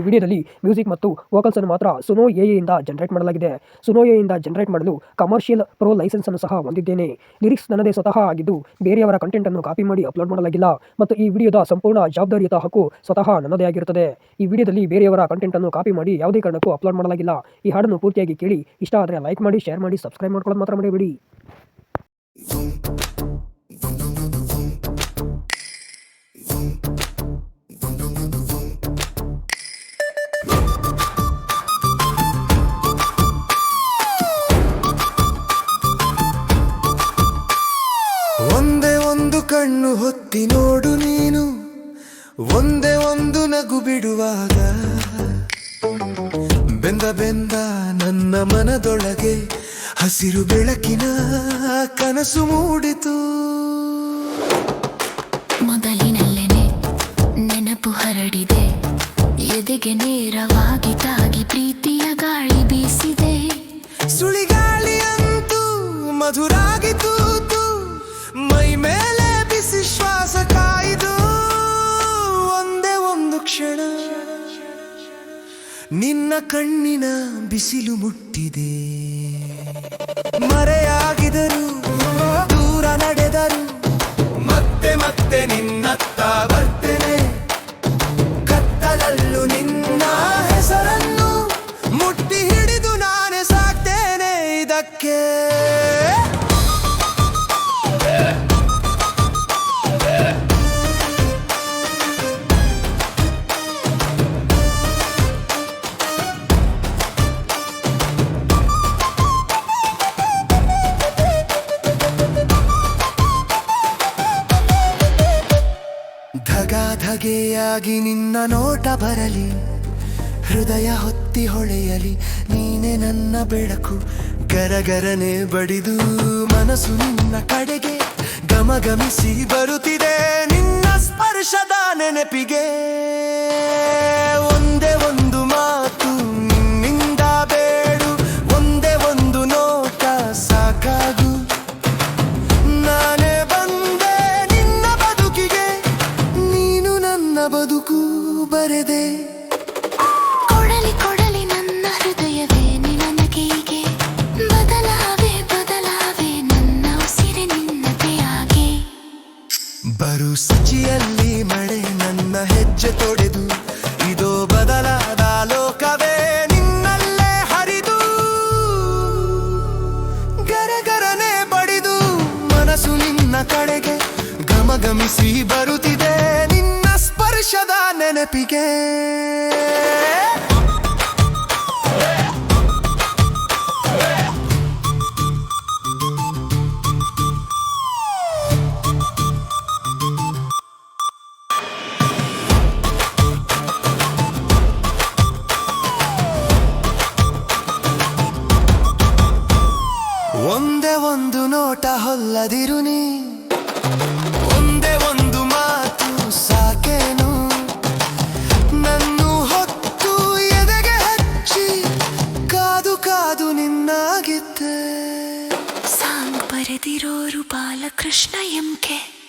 ಈ ವಿಡಿಯೋದಲ್ಲಿ ಮ್ಯೂಸಿಕ್ ಮತ್ತು ವೋಕಲ್ಸ್ ಅನ್ನು ಮಾತ್ರ ಸುನೋ ಎಯಿಂದ ಜನರೇಟ್ ಮಾಡಲಾಗಿದೆ. ಸುನೋ ಎಯಿಂದ ಜನರೇಟ್ ಮಾಡಲು ಕಮರ್ಷಿಯಲ್ ಪ್ರೋ ಲೈಸೆನ್ಸ್ ಅನ್ನು ಸಹ ಹೊಂದಿದ್ದೇನೆ. ಲಿರಿಕ್ಸ್ ನನ್ನದೇ ಸ್ವತಃ ಆಗಿದ್ದು ಬೇರೆಯವರ ಕಂಟೆಂಟ್ ಅನ್ನು ಕಾಪಿ ಮಾಡಿ ಅಪ್ಲೋಡ್ ಮಾಡಲಾಗಿಲ್ಲ ಮತ್ತು ಈ ವಿಡಿಯೋದ ಸಂಪೂರ್ಣ ಜವಾಬ್ದಾರಿಯುತ ಹಕ್ಕು ಸ್ವತಃ ನನ್ನದೇ ಆಗಿರುತ್ತದೆ. ಈ ವಿಡಿಯೋದಲ್ಲಿ ಬೇರೆಯವರ ಕಂಟೆಂಟ್ ಅನ್ನು ಕಾಪಿ ಮಾಡಿ ಯಾವುದೇ ಕಾರಣಕ್ಕೂ ಅಪ್ಲೋಡ್ ಮಾಡಲಾಗಿಲ್ಲ. ಈ ಹಾಡನ್ನು ಪೂರ್ತಿಯಾಗಿ ಕೇಳಿ ಇಷ್ಟ ಆದರೆ ಲೈಕ್ ಮಾಡಿ ಶೇರ್ ಮಾಡಿ ಸಬ್ಸ್ಕ್ರೈಬ್ ಮಾಡ್ಕೊಳ್ಳೋದು ಮಾತ್ರ ಮರಿಬೇಡಿ. ಕಣ್ಣು ಹೊತ್ತಿ ನೋಡು ನೀನು ಒಂದೇ ಒಂದು ನಗು ಬಿಡುವಾಗ. ಬೆಂದ ಬೆಂದ ನನ್ನ ಮನದೊಳಗೆ ಹಸಿರು ಬೆಳಕಿನ ಕನಸು ಮೂಡಿತು. ಮೊದಲಿನಲ್ಲೇನೆ ನೆನಪು ಹರಡಿದೆ ಎದೆಗೆ ನೇರವಾಗಿ ತಾಗಿ ಪ್ರೀತಿಯ ಗಾಳಿ ಬೀಸಿದೆ. ಸುಳಿಗಾಳಿಯಂತೂ ಮಧುರಾಗಿ ನಿನ್ನ ಕಣ್ಣಿನ ಬಿಸಿಲು ಮುಟ್ಟಿದೆ. ಮರೆಯಾಗಿದರು, ದೂರ ನಡೆದರು, ಮತ್ತೆ ಮತ್ತೆ ನಿನ್ನತ್ತ ಬರ್ತೇನೆ. ಕತ್ತಲಲ್ಲೂ ನಿನ್ನ ಹೆಸರನ್ನು ಮುಟ್ಟಿ ಹಿಡಿದು ನಾನೇ ಸಾಕ್ತೇನೆ ಇದಕ್ಕೆ. ಧಗ ಧಗೆಯಾಗಿ ನಿನ್ನ ನೋಟ ಬರಲಿ. ಹೃದಯ ಹೊತ್ತಿ ಹೊಳೆಯಲಿ, ನೀನೆ ನನ್ನ ಬೆಳಕು. ಗರಗರನೆ ಬಡಿದು ಮನಸ್ಸು ನಿನ್ನ ಕಡೆಗೆ ಗಮಗಮಿಸಿ ಬರುತ್ತಿದೆ. ನಿನ್ನ ಸ್ಪರ್ಶದ ನೆನಪಿಗೆ ಬರೆದೆ. ಕೊಡಲಿ ಕೊಡಲಿ ನನ್ನ ಹೃದಯವೇ ಬದಲಾವೆ ಬದಲಾವೆ ನನ್ನ ಉಸಿರೆ ನಿನ್ನತೆಯಾಗೆ ಬರು ಸಚಿಯಲ್ಲಿ ಮಳೆ ನನ್ನ ಹೆಜ್ಜೆ ತೊಡೆದು. ಇದೋ ಬದಲಾದ ಲೋಕವೇ ನಿನ್ನಲ್ಲೇ ಹರಿದು. ಗರಗರನೆ ಬಡಿದು ಮನಸ್ಸು ನಿನ್ನ ಕಡೆಗೆ ಗಮಗಮಿಸಿ ಬರುತ್ತಿದೆ. ನೆನಪಿಗೆ. ಒಂದೇ ಒಂದು ನೋಟ ಹೊಲ್ಲದಿರು कृष्ण एम के।